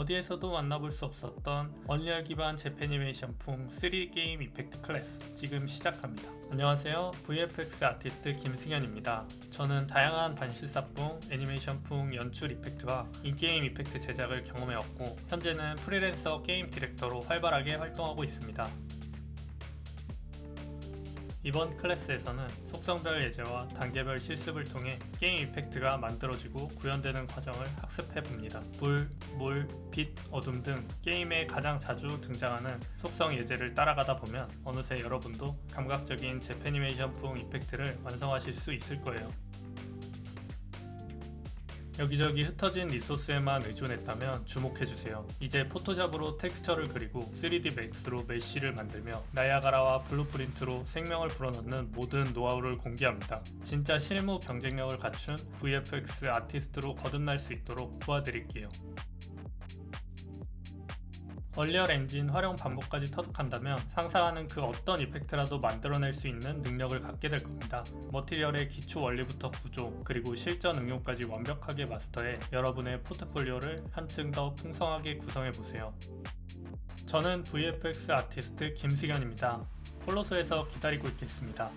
어디에서도 만나볼 수 없었던 언리얼 기반 재패니메이션풍 3D 게임 이펙트 클래스 지금 시작합니다. 안녕하세요. VFX 아티스트 김승현입니다. 저는 다양한 반실사풍, 애니메이션풍 연출 이펙트와 인게임 이펙트 제작을 경험해왔고 현재는 프리랜서 게임 디렉터로 활발하게 활동하고 있습니다. 이번 클래스에서는 속성별 예제와 단계별 실습을 통해 게임 이펙트가 만들어지고 구현되는 과정을 학습해 봅니다. 불, 물, 빛, 어둠 등 게임에 가장 자주 등장하는 속성 예제를 따라가다 보면 어느새 여러분도 감각적인 재패니메이션풍 이펙트를 완성하실 수 있을 거예요. 여기저기 흩어진 리소스에만 의존했다면 주목해주세요. 이제 포토샵으로 텍스처를 그리고 3D 맥스로 메쉬를 만들며 나야가라와 블루프린트로 생명을 불어넣는 모든 노하우를 공개합니다. 진짜 실무 경쟁력을 갖춘 VFX 아티스트로 거듭날 수 있도록 도와드릴게요. 얼리얼 엔진 활용 반복까지 터득한다면 상상하는 그 어떤 이펙트라도 만들어낼 수 있는 능력을 갖게 될 겁니다. 머티리얼의 기초 원리부터 구조, 그리고 실전 응용까지 완벽하게 마스터해 여러분의 포트폴리오를 한층 더 풍성하게 구성해 보세요. 저는 VFX 아티스트 김승현입니다. 폴로소에서 기다리고 있겠습니다.